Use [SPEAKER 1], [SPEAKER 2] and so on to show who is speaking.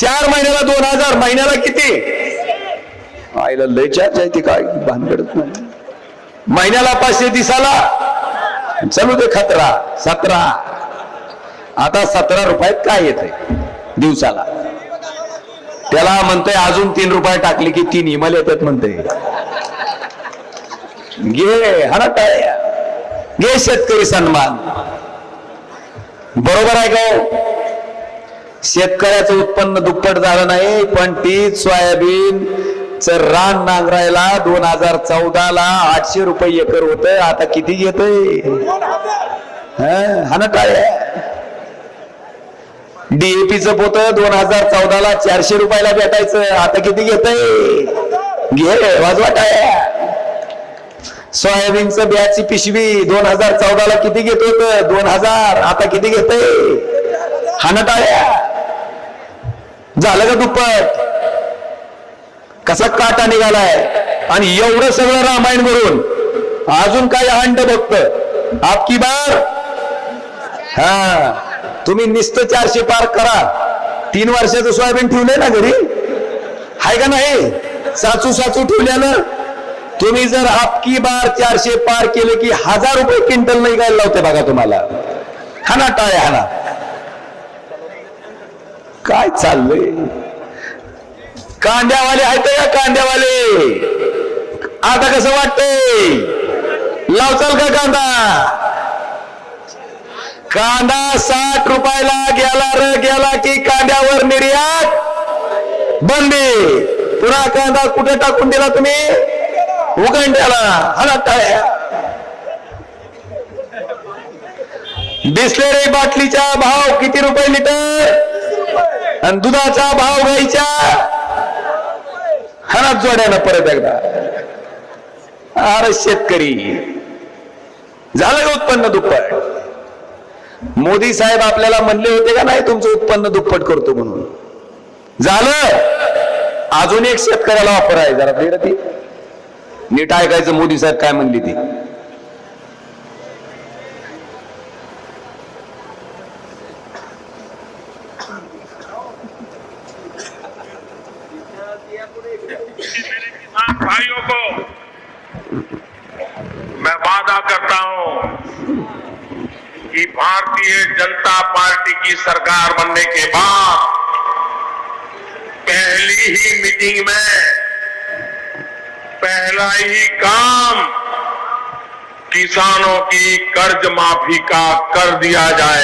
[SPEAKER 1] चार महिन्याला दोन हजार महिन्याला किती? आईला लय चार्ज आहे ती काय भानगडत नाही. महिन्याला पाचशे दिसाला. चलू दे खतरा सतरा. आता सतरा रुपयात काय येते दिवसाला. त्याला म्हणतोय अजून तीन रुपये टाकले की तीन हिमाल येतात म्हणते घे हा काय घे शेतकरी सन्मान. बरोबर आहे का हो? शेतकऱ्याचं उत्पन्न दुप्पट झालं नाही पण तीच सोयाबीन च रान नांगरायला दोन हजार चौदा ला आठशे रुपये एकर होत आता किती घेतोय हा ना काय? डीएपीच पोत दोन हजार चौदा ला चारशे रुपयाला भेटायचं. आता किती घेतय घे वाजवा काय? सोयाबीनचं बियाची पिशवी दोन हजार चौदा ला किती घेत होत दोन हजार. आता किती घेतय? हाना टाळ्या झालं का दुप्पट? कसा काटा निघालाय? आणि एवढं सगळं रामायण म्हणून अजून काय हांड बघत आपकी बार? हा. तुम्ही निस्त चारशे पार करा. तीन वर्षाचं सोयाबीन ठेवलंय ना घरी? हाय का नाही? साचू साचू ठेवल्यानं तुम्ही जर आपकी बार चारशे पार केले की हजार रुपये क्विंटल नाही गायला लावते बघा तुम्हाला. हा ना टाळ्या हा ना काय चाललंय? कांद्यावाले आहेत का कांद्यावाले. आता कसं वाटतंय? लावचाल का कांदा? कांदा साठ रुपयाला गेला र गेला की कांद्यावर निर्यात बंदी. पुन्हा कांदा कुठे टाकून दिला तुम्ही? उगंड्याला. हा टाळ्या बिस्लेरी बाटलीचा भाव. किती रुपये लिटर? आणि दुधाचा भाव घ्यायचा. हनात जोड्यानं परत एकदा. अरे शेतकरी. झालं का उत्पन्न दुप्पट? मोदी साहेब आपल्याला म्हणले होते का नाही तुमचं उत्पन्न दुप्पट करतो म्हणून? झालं. अजून एक शेतकऱ्याला ऑफर आहे जरा ती नीट ऐकायचं मोदी साहेब काय म्हणली ती.
[SPEAKER 2] किसान भाइयों को मैं वादा करता हूँ कि भारतीय जनता पार्टी की सरकार बनने के बाद पहली ही मीटिंग में पहला ही काम किसानों की कर्ज माफ़ी का कर दिया जाएगा।